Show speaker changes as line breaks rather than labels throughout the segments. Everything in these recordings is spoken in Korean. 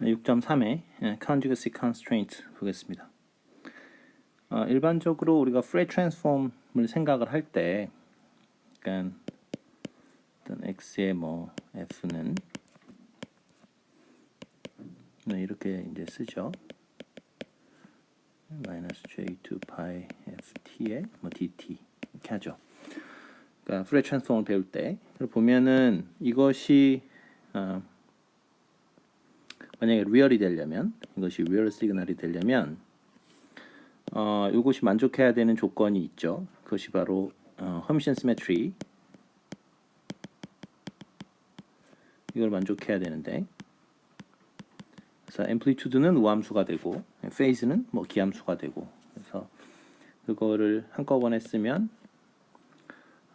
6.3의 conjugacy constraint 보겠습니다. 어, 일반적으로 우리가 Fourier transform을 생각을 할 때, 그러니까 어떤 x의 뭐 f는 네, 이렇게 이제 쓰죠. 마이너스 j2 파이 ft의 뭐 dt 이렇게 하죠. 그러니까 Fourier transform을 배울 때 보면은 이것이 어, 만약에 리얼이 되려면 이것이 리얼 시그널이 되려면 어, 이것이 만족해야 되는 조건이 있죠. 그것이 바로 어, 허미션 시메트리 이걸 만족해야 되는데. 그래서 앰플리튜드는 우함수가 되고 페이즈는 뭐 기함수가 되고. 그래서 그거를 한꺼번에 쓰면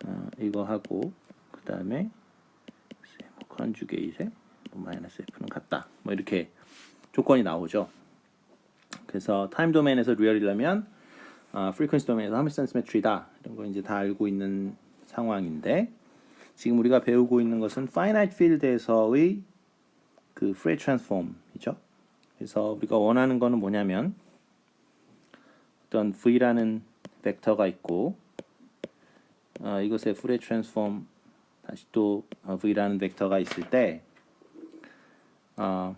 어, 이거 하고 그 다음에 뭐 컨주게이트에 뭐 마이너스 f는 같다 뭐 이렇게 조건이 나오죠. 그래서 타임 도메인에서 리얼이라면 어, 프리퀀시 도메인에서 하미슨 시메트리다 이런 거 이제 다 알고 있는 상황인데 지금 우리가 배우고 있는 것은 finite field에서의 그 Fourier transform이죠. 그래서 우리가 원하는 거는 뭐냐면 어떤 v라는 벡터가 있고 어, 이것의 Fourier transform 다시 또 어, v라는 벡터가 있을 때 어,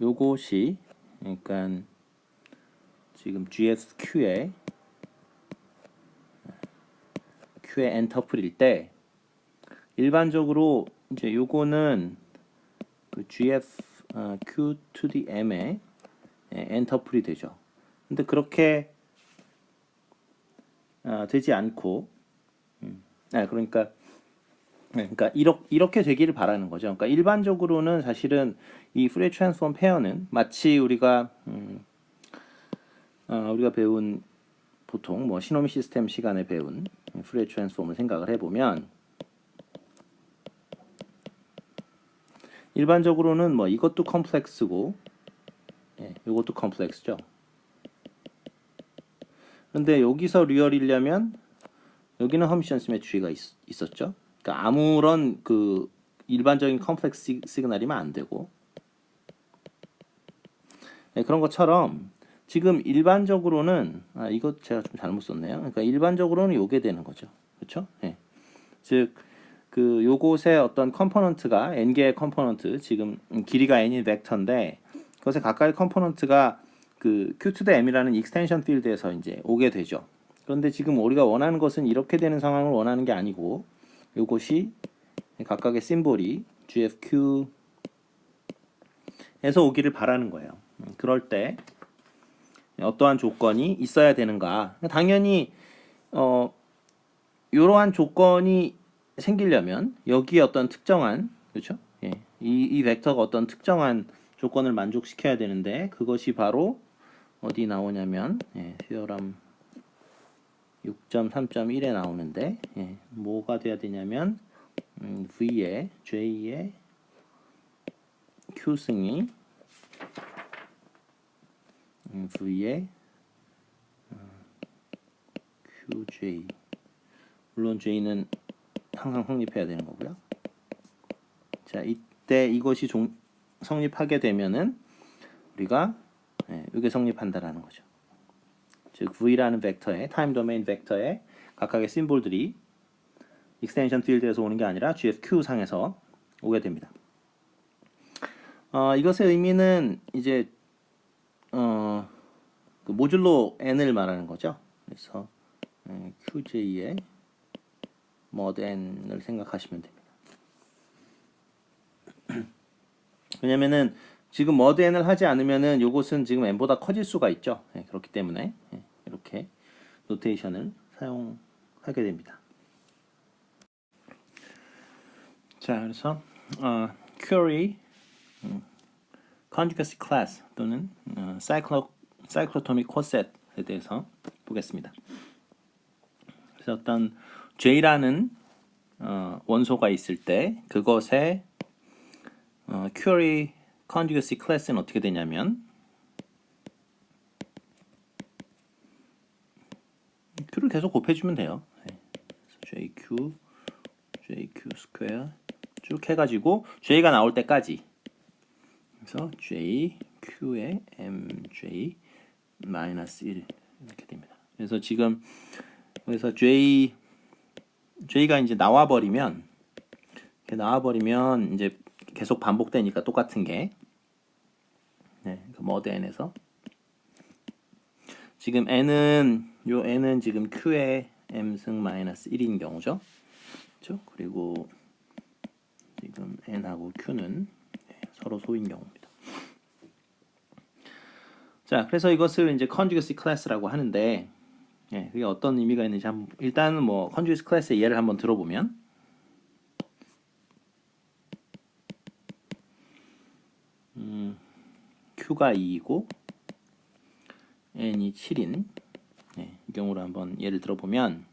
요것이 그러니까 지금 GSQ의 Q의 엔터플일 때 일반적으로 이제 요거는 그 GF 어, Q to the M의 엔터플이 되죠. 근데 그렇게 어, 되지 않고 음, 아, 그러니까 네, 그러니까 이렇게, 이렇게 되기를 바라는 거죠. 그러니까 일반적으로는 사실은 이 프레 트랜스폼 페어는 마치 우리가 음, 어, 우리가 배운 보통 뭐 시노미 시스템 시간에 배운 프레 트랜스폼을 생각을 해보면 일반적으로는 뭐 이것도 컴플렉스고 예, 이것도 컴플렉스죠. 근데 여기서 리얼이려면 여기는 허미션 있, 있었죠. 그러니까 아무런 그 일반적인 컴플렉스 시그널이면 안 되고 네, 그런 것처럼 지금 일반적으로는 아 이거 제가 좀 잘못 썼네요. 그러니까 일반적으로는 요게 되는 거죠. 그렇죠? 네. 즉 그 요곳의 어떤 컴포넌트가 n 개의 컴포넌트 지금 길이가 n인 벡터인데 그것의 각각의 컴포넌트가 그 q to the m이라는 익스텐션 필드에서 이제 오게 되죠. 그런데 지금 우리가 원하는 것은 이렇게 되는 상황을 원하는 게 아니고 요것이 각각의 심볼이 GFQ에서 오기를 바라는 거예요. 그럴 때 어떠한 조건이 있어야 되는가? 당연히 어 이러한 조건이 생기려면 여기에 어떤 특정한 그렇죠? 예. 이, 이 벡터가 어떤 특정한 조건을 만족시켜야 되는데 그것이 바로 어디 나오냐면 예, 히어람 6.3.1에 나오는데 예, 뭐가 돼야 되냐면 음, V의 J의 Q승이 음, V의 어, QJ 물론 J는 항상 성립해야 되는 거고요. 자 이때 이것이 종, 성립하게 되면은 우리가 예, 이게 성립한다라는 거죠. 즉 V라는 벡터의 타임 도메인 벡터의 각각의 심볼들이 익스텐션 필드에서 오는 게 아니라 GFQ 상에서 오게 됩니다. 어, 이것의 의미는 이제 어, 그 모듈로 n을 말하는 거죠. 그래서 예, QJ의 mod n을 생각하시면 됩니다. 왜냐면은 지금 mod n을 하지 않으면은 요것은 지금 n보다 커질 수가 있죠. 예, 그렇기 때문에 예, 이렇게 노테이션을 사용하게 됩니다. 자, 그래서 어, query 음, conjugacy class 또는 어, cyclo, cyclotomic coset에 대해서 보겠습니다. 그래서 어떤 J라는 어, 원소가 있을 때 그것의 어, query conjugacy class는 어떻게 되냐면 q를 계속 곱해주면 돼요. 네. JQ, JQ 스퀘어, 쭉 해가지고 j가 나올 때까지 그래서 j q에 mj 마이너스 1 이렇게 됩니다. 그래서 지금 그래서 j j가 이제 나와 버리면 나와 버리면 이제 계속 반복되니까 똑같은 게 네, 그 머드 n에서 지금 n은 요 n은 지금 q의 m승 마이너스 1인 경우죠. 그렇죠? 그리고 지금 n하고 q는 네, 서로 소인 경우입니다. 자, 그래서 이것을 이제 conjugacy class라고 하는데 예, 그게 어떤 의미가 있는지 한번 일단은 뭐 conjugacy class의 예를 한번 들어보면 음, q가 2이고 n이 7인 예, 이 경우로 한번 예를 들어보면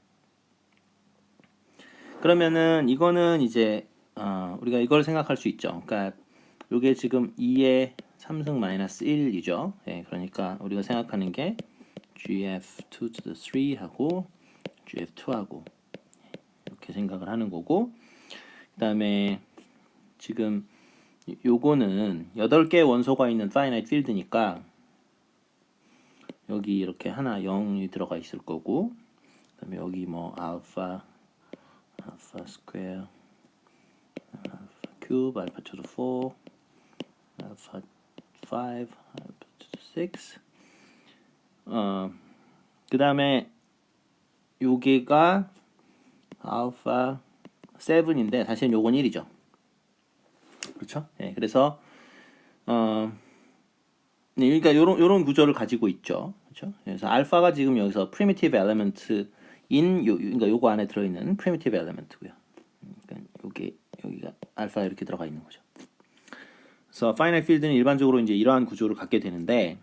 그러면은 이거는 이제 어, 우리가 이걸 생각할 수 있죠. 그러니까 이게 지금 2의 3승 마이너스 1이죠. 예, 그러니까 우리가 생각하는 게 gf2 to the 3 하고 gf2 하고 이렇게 생각을 하는 거고 그 다음에 지금 요거는 8개의 원소가 있는 finite field니까 여기 이렇게 하나 0이 들어가 있을 거고 그 다음에 여기 뭐 알파 알파 스퀘어 알파 큐브 알파 to the 4 알파 5 알파 to the 6 어, 그 다음에 요게가 알파 7인데 사실 요건 1이죠 그렇죠? 예, 그래서 어, 네, 그러니까 요런 요런 구조를 가지고 있죠. 그렇죠? 그래서 알파가 지금 여기서 primitive element인 요 그러니까 요거 안에 들어 있는 primitive element고요. 그러니까 요게 여기가 알파 이렇게 들어가 있는 거죠. 그래서 finite field는 일반적으로 이제 이러한 구조를 갖게 되는데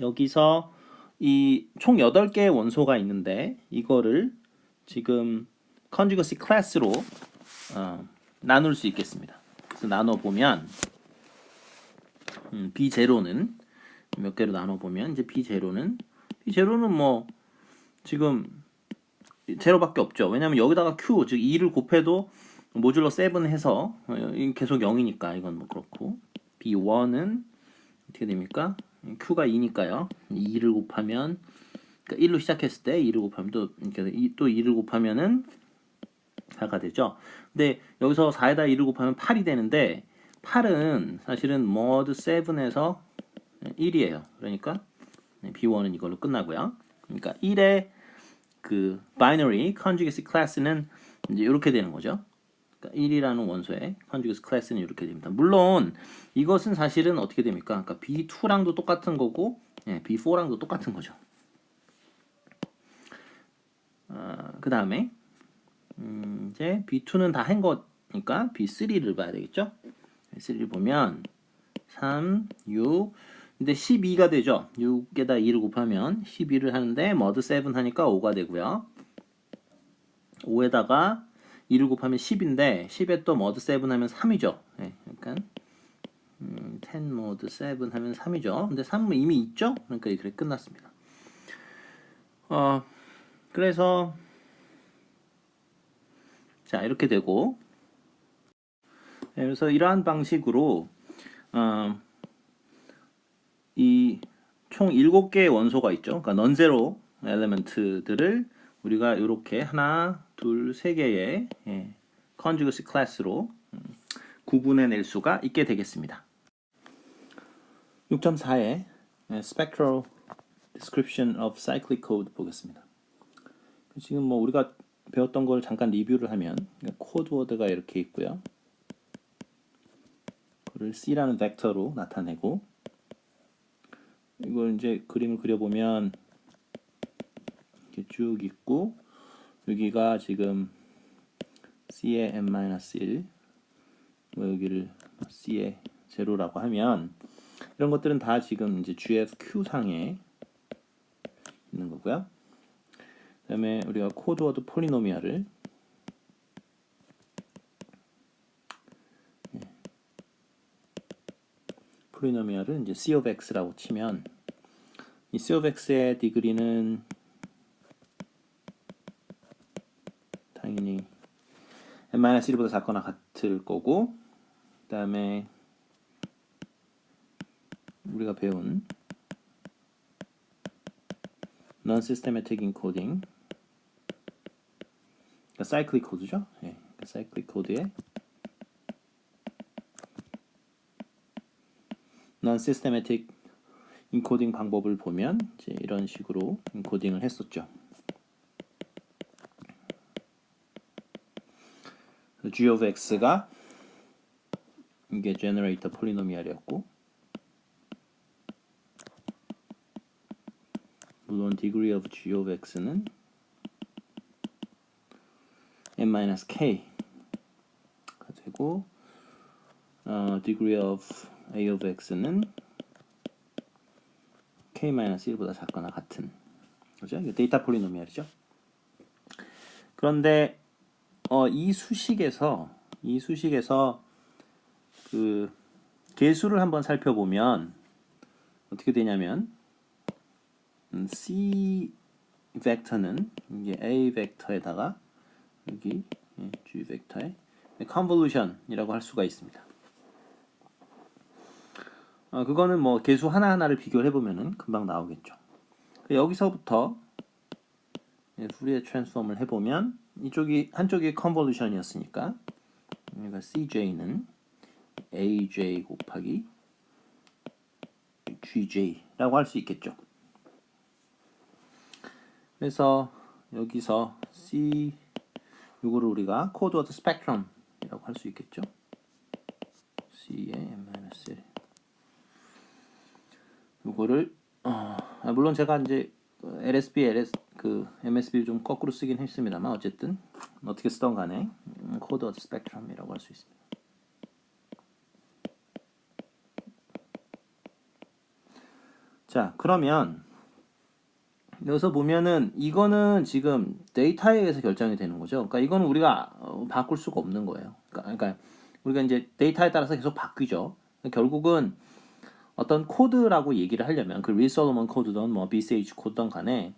여기서 이 총 8개의 원소가 있는데 이거를 지금 conjugacy class로 어, 나눌 수 있겠습니다. 그래서 나눠 보면 음, B0는 몇 개로 나눠 보면 이제 B0는 B0는 뭐 지금 제로밖에 없죠. 왜냐면 여기다가 Q 즉 2를 곱해도 모듈러 7 해서 어, 계속 0이니까 이건 뭐 그렇고 B1은 어떻게 됩니까? Q가 2니까요. 2를 곱하면 그러니까 1로 시작했을 때 2를 곱하면 또, 그러니까 또 2를 곱하면은 4가 되죠. 근데 여기서 4에다 2를 곱하면 8이 되는데 8은 사실은 mod 7에서 1이에요. 그러니까 B1은 이걸로 끝나고요. 그러니까 1의 그 binary conjugacy class는 이제 이렇게 되는 거죠. 그러니까 1이라는 원소의 conjugacy class는 이렇게 됩니다. 물론 이것은 사실은 어떻게 됩니까? 그러니까 B2랑도 똑같은 거고 예, B4랑도 똑같은 거죠. 어, 그 다음에 음, 이제 B2는 다 한 거니까 B3를 봐야 되겠죠? B3를 보면 3, 6 근데 12가 되죠. 6에다 2를 곱하면 12를 하는데 머드 7 하니까 5가 되고요. 5에다가 2를 곱하면 10인데 10에 또 머드 7 하면 3이죠. 네, 그러니까 음, 10 모드 7 하면 3이죠. 근데 3은 이미 있죠? 그러니까 이렇게 끝났습니다. 어, 그래서 자 이렇게 되고 네, 그래서 이러한 방식으로 어, 이총 7개의 원소가 있죠. 그러니까 넌제로 엘레멘트들을 우리가 이렇게 하나, 둘, 세 개의 예, class로 음, 구분해 낼 수가 있게 되겠습니다. 6.4의 spectral description of cyclic code 보겠습니다. 지금 뭐 우리가 배웠던 걸 잠깐 리뷰를 하면 코드워드가 이렇게 있고요. 그를 C라는 벡터로 나타내고 이걸 이제 그림을 그려보면 이렇게 쭉 있고 여기가 지금 C의 n-1 뭐 여기를 C의 제로라고 하면 이런 것들은 다 지금 이제 GFQ 상에 있는 거고요. 그 다음에 우리가 코드워드 폴리노미알을 폴리노미알을 이제 C of X라고 치면 이 C of X의 디그리는 당연히 n-1보다 작거나 같을 거고 그 다음에 우리가 배운 non-systematic encoding 그러니까 cyclic 코드죠. 예, 그러니까 cyclic 코드 에 non-systematic 인코딩 방법을 보면 이제 이런 식으로 인코딩을 했었죠. g of x가 이게 generator 폴리노미알이었고 물론 degree of g of x는 n-k 가 되고 어, degree of a of x는 k-1보다 작거나 같은 그죠? 이게 데이터 폴리노미알이죠. 그런데 어, 이 수식에서 이 수식에서 그 개수를 한번 살펴보면 어떻게 되냐면 음, c 벡터는 이게 a 벡터에다가 여기 예, g 벡터에 컨볼루션이라고 할 수가 있습니다. 어, 그거는 뭐 개수 하나하나를 비교를 해보면은 금방 나오겠죠. 여기서부터 예, 후리에 트랜스폼을 해보면 이쪽이 한쪽이 컨볼루션이었으니까 그러니까 CJ는 AJ 곱하기 GJ라고 할 수 있겠죠. 그래서 여기서 C 이거를 우리가 코드워드 스펙트럼이라고 할 수 있겠죠. C의 n-1 이거를 어, 아, 물론 제가 이제 LSB, LS 그 MSB 좀 거꾸로 쓰긴 했습니다만 어쨌든 어떻게 쓰던 간에 음, 코드워드 스펙트럼이라고 할 수 있습니다. 자 그러면 여기서 보면은 이거는 지금 데이터에 의해서 결정이 되는 거죠. 그러니까 이거는 우리가 어, 바꿀 수가 없는 거예요. 그러니까, 그러니까 우리가 이제 데이터에 따라서 계속 바뀌죠. 결국은 어떤 코드라고 얘기를 하려면 그 리솔로먼 코드든 뭐 BCH 코드든 간에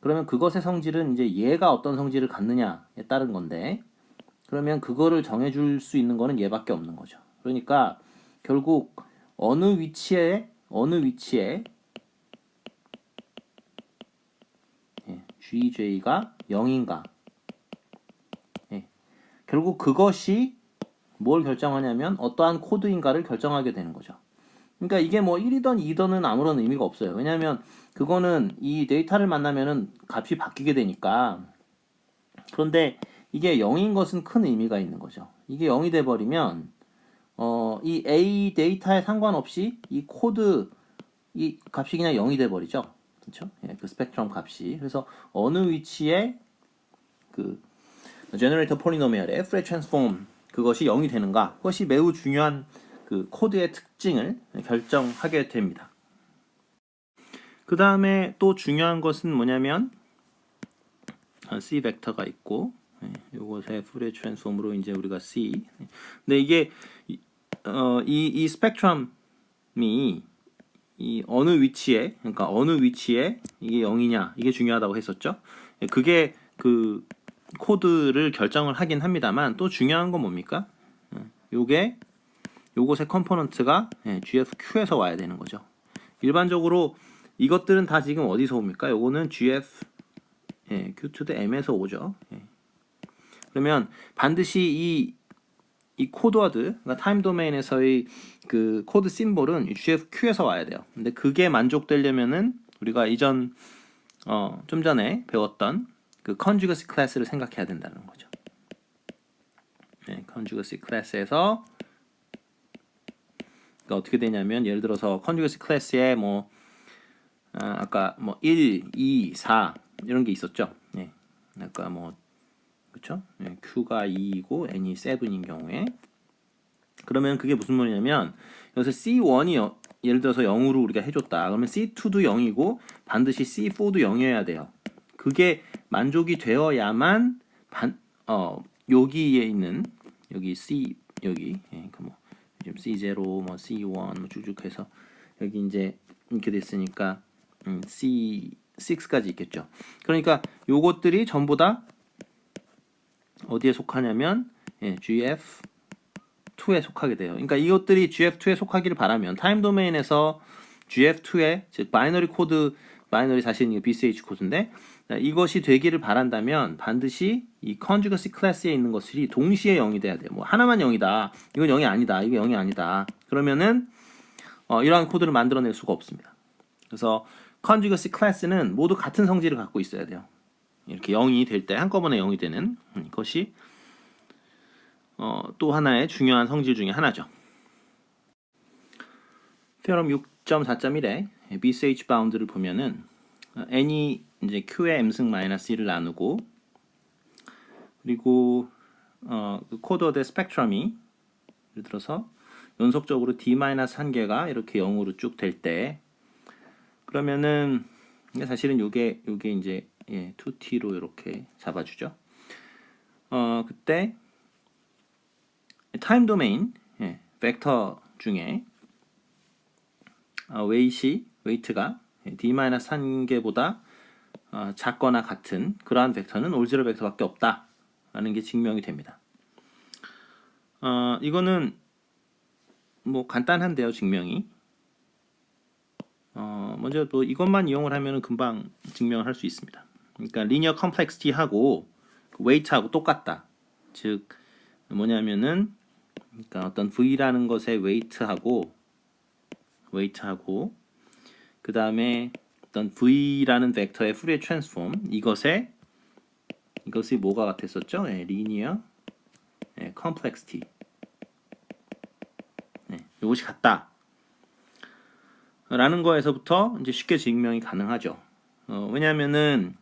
그러면 그것의 성질은 이제 얘가 어떤 성질을 갖느냐에 따른 건데 그러면 그거를 정해줄 수 있는 거는 얘밖에 없는 거죠. 그러니까 결국 어느 위치에 어느 위치에 예, GJ가 0인가 예, 결국 그것이 뭘 결정하냐면 어떠한 코드인가를 결정하게 되는 거죠. 그러니까 이게 뭐 1이든 2든은 아무런 의미가 없어요. 왜냐하면 그거는 이 데이터를 만나면은 값이 바뀌게 되니까. 그런데 이게 0인 것은 큰 의미가 있는 거죠. 이게 0이 돼 버리면 어, 이 A 데이터에 상관없이 이 코드 이 값이 그냥 0이 돼 버리죠. 그렇죠? 예, 그 스펙트럼 값이. 그래서 어느 위치에 그 제너레이터 폴리노미얼의 프레 트랜스폼 그것이 0이 되는가? 그것이 매우 중요한 그 코드의 특징을 결정하게 됩니다. 그 다음에 또 중요한 것은 뭐냐면 C 벡터가 있고 이것의 풀의 트랜스폼으로 이제 우리가 C 근데 이게 어, 이, 이 스펙트럼이 이 어느 위치에 그러니까 어느 위치에 이게 0이냐 이게 중요하다고 했었죠. 그게 그 코드를 결정을 하긴 합니다만 또 중요한 건 뭡니까? 요게 요것의 컴포넌트가 예, GFQ에서 와야 되는 거죠. 일반적으로 이것들은 다 지금 어디서 옵니까? 요거는 GF 예, Q to the M에서 오죠. 예. 그러면 반드시 이, 이 코드워드, 그러니까 타임 도메인에서의 그 코드 심볼은 GFQ에서 와야 돼요. 근데 그게 만족되려면은 우리가 이전 어, 좀 전에 배웠던 그 conjugacy 클래스를 생각해야 된다는 거죠. 네, conjugacy 클래스에서 그러니까 어떻게 되냐면 예를 들어서 컨주게시 클래스에 뭐 아, 아까 뭐 1, 2, 4 이런 게 있었죠. 예. 아까 뭐 그렇죠? 예, Q가 2이고 N이 7인 경우에 그러면 그게 무슨 말이냐면 여기서 C1이 여, 예를 들어서 0으로 우리가 해줬다. 그러면 C2도 0이고 반드시 C4도 0이어야 돼요. 그게 만족이 되어야만 반, 어, 여기에 있는 여기 C 여기 예, 그뭐 지금 C0, 뭐 C1 뭐 쭉쭉 해서 여기 이제 이렇게 됐으니까 음, C6까지 있겠죠. 그러니까 요것들이 전부 다 어디에 속하냐면 예, GF2에 속하게 돼요. 그러니까 이것들이 GF2에 속하기를 바라면 타임 도메인에서 GF2의 즉 바이너리 코드 바이너리 자신이 BCH 코드인데 이것이 되기를 바란다면 반드시 이 컨주거시 클래스에 있는 것들이 동시에 0이 돼야 돼요. 뭐 하나만 0이다. 이건 0이 아니다. 이거 0이 아니다. 그러면은 어, 이러한 코드를 만들어낼 수가 없습니다. 그래서 컨주거시 클래스는 모두 같은 성질을 갖고 있어야 돼요. 이렇게 0이 될 때 한꺼번에 0이 되는 것이 어, 또 하나의 중요한 성질 중의 하나죠. 테럼 6 10.4.1에 BCH 바운드를 보면은 n이 이제 q의 m승 마이너스 1을 나누고 그리고 어, 그 코드어의 스펙트럼이 예를 들어서 연속적으로 D-1개가 이렇게 0으로 쭉 될 때 그러면은 사실은 요게 요게 이제 예, 2t로 이렇게 잡아주죠. 어 그때 타임 도메인 예, 벡터 중에 어, 웨이시 웨이트가 d-한 개보다 어, 작거나 같은 그러한 벡터는 올제로 벡터밖에 없다 라는 게 증명이 됩니다. 어, 이거는 뭐 간단한데요, 증명이. 어, 먼저 또 이것만 이용을 하면 금방 증명을 할 수 있습니다. 그러니까 리니어 컴플렉시티하고 웨이트하고 똑같다. 즉 뭐냐면은 그러니까 어떤 v라는 것의 웨이트하고 웨이트하고 그 다음에 어떤 v라는 벡터의 푸리에 트랜스폼 이것에 이것이 뭐가 같았었죠? 예, 리니어 예, 컴플렉시티 예, 이것이 같다. 라는 거에서부터 이제 쉽게 증명이 가능하죠. 어, 왜냐하면은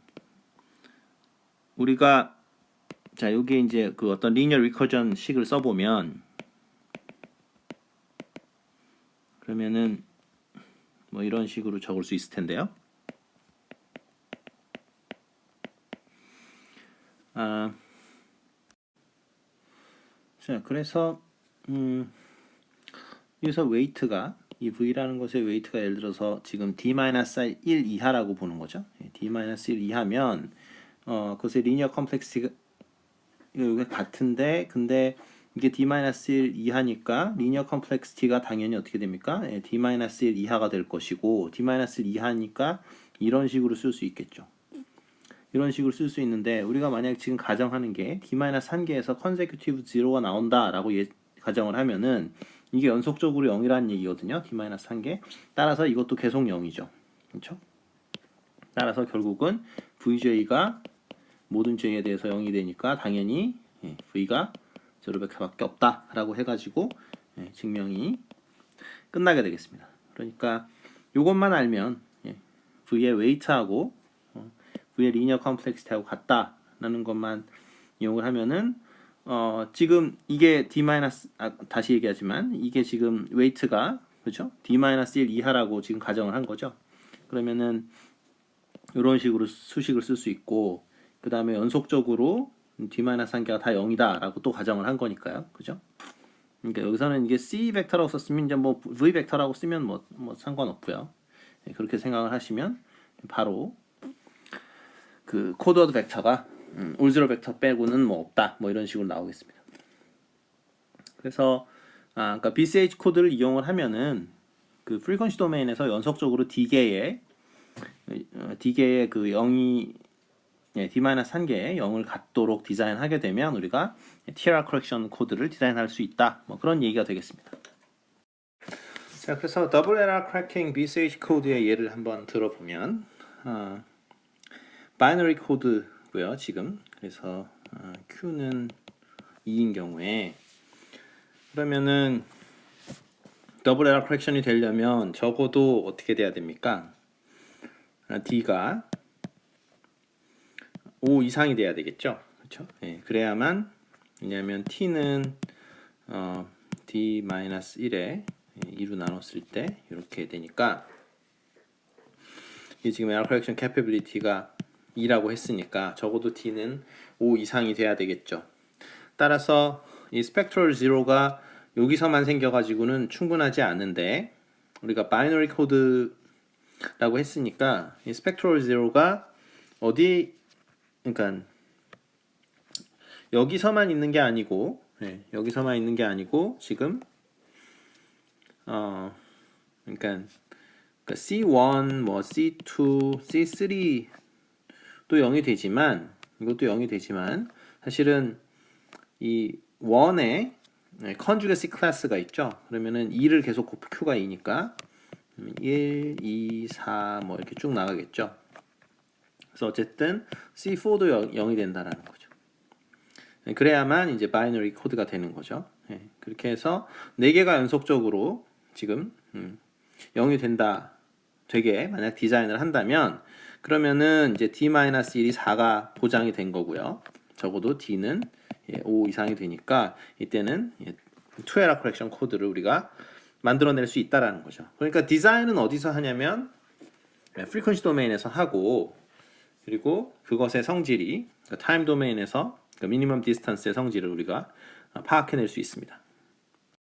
우리가 자 여기 이제 그 어떤 리니어 리커전 식을 써보면 그러면은 뭐 이런 식으로 적을 수 있을 텐데요. 아, 자 그래서 음, 여기서 웨이트가 이 v라는 것의 웨이트가 예를 들어서 지금 d-1 이하라고 보는 거죠. 예, d-1 이하면 어, 그것의 리니어 컴플렉스가 같은데 근데 이게 d-1 이하니까 리니어 컴플렉시티가 당연히 어떻게 됩니까? 예, d-1 이하가 될 것이고 d-1 이하니까 이런 식으로 쓸 수 있겠죠. 이런 식으로 쓸 수 있는데 우리가 만약 지금 가정하는 게 d-1개에서 consecutive zero가 나온다라고 예, 가정을 하면은 이게 연속적으로 0이라는 얘기거든요. d-1개. 따라서 이것도 계속 0이죠. 그렇죠? 따라서 결국은 vj가 모든 j에 대해서 0이 되니까 당연히 예, v가 제로벡터밖에 없다라고 해가지고 예, 증명이 끝나게 되겠습니다. 그러니까 이것만 알면 예, v의 웨이트하고 어, v의 리니어 컴플렉시티하고 같다라는 것만 이용을 하면은 어, 지금 이게 d 아, 다시 얘기하지만 이게 지금 웨이트가 그렇죠? d-1 이하라고 지금 가정을 한 거죠. 그러면은 이런 식으로 수식을 쓸 수 있고 그 다음에 연속적으로 d-한 개가 다 0이다 라고 또 가정을 한 거니까요. 그죠? 그러니까 여기서는 이게 c 벡터라고 썼으면 이제 뭐 v 벡터라고 쓰면 뭐, 뭐 상관없고요. 네, 그렇게 생각을 하시면 바로 그 코드워드 벡터가 음, 올즈로 벡터 빼고는 뭐 없다 뭐 이런 식으로 나오겠습니다. 그래서 아, 그러니까 BCH 코드를 이용을 하면은 그 프리퀀시 도메인에서 연속적으로 d 개의 어, d 개의 그 0이 예, D-1개의 0을 갖도록 디자인하게 되면 우리가 TRR 커렉션 코드를 디자인할 수 있다. 뭐 그런 얘기가 되겠습니다. 자, 그래서 더블 에러 크래킹 BCH 코드의 예를 한번 들어보면 어, 바이너리 코드고요. 지금 그래서 어, Q는 2인 경우에 그러면은 더블 에러 크랙션이 되려면 적어도 어떻게 돼야 됩니까? 아, D가 5 이상이 돼야 되겠죠. 그렇죠? 예, 그래야만 왜냐하면 t는 어, d-1에 2로 나눴을 때 이렇게 되니까 이 지금 error correction capability가 2라고 했으니까 적어도 t는 5 이상이 돼야 되겠죠. 따라서 이 spectral zero가 여기서만 생겨가지고는 충분하지 않은데 우리가 binary code라고 했으니까 이 spectral zero가 어디 그러니까 여기서만 있는 게 아니고 네, 여기서만 있는 게 아니고 지금 어 그러니까, 그러니까 C1 뭐 C2 C3 또 0이 되지만 이것도 0이 되지만 사실은 이 1에 컨주게시 클래스가 있죠. 그러면은 2를 계속 곱해 Q가 2니까 1, 2, 4 뭐 이렇게 쭉 나가겠죠. 그래서 어쨌든 C4도 0, 이 된다라는 거죠. 네, 그래야만 이제 바이너리 코드가 되는 거죠. 예, 그렇게 해서 네 개가 연속적으로 지금 음, 0이 된다. 되게 만약 디자인을 한다면 그러면은 이제 D-1이 4가 보장이 된 거고요. 적어도 D는 예, 5 이상이 되니까 이때는 예, 투에라 커렉션 코드를 우리가 만들어낼 수 있다라는 거죠. 그러니까 디자인은 어디서 하냐면 프리퀀시 도메인에서 하고 그리고 그것의 성질이 타임 도메인에서 미니멈 디스턴스의 성질을 우리가 파악해낼 수 있습니다.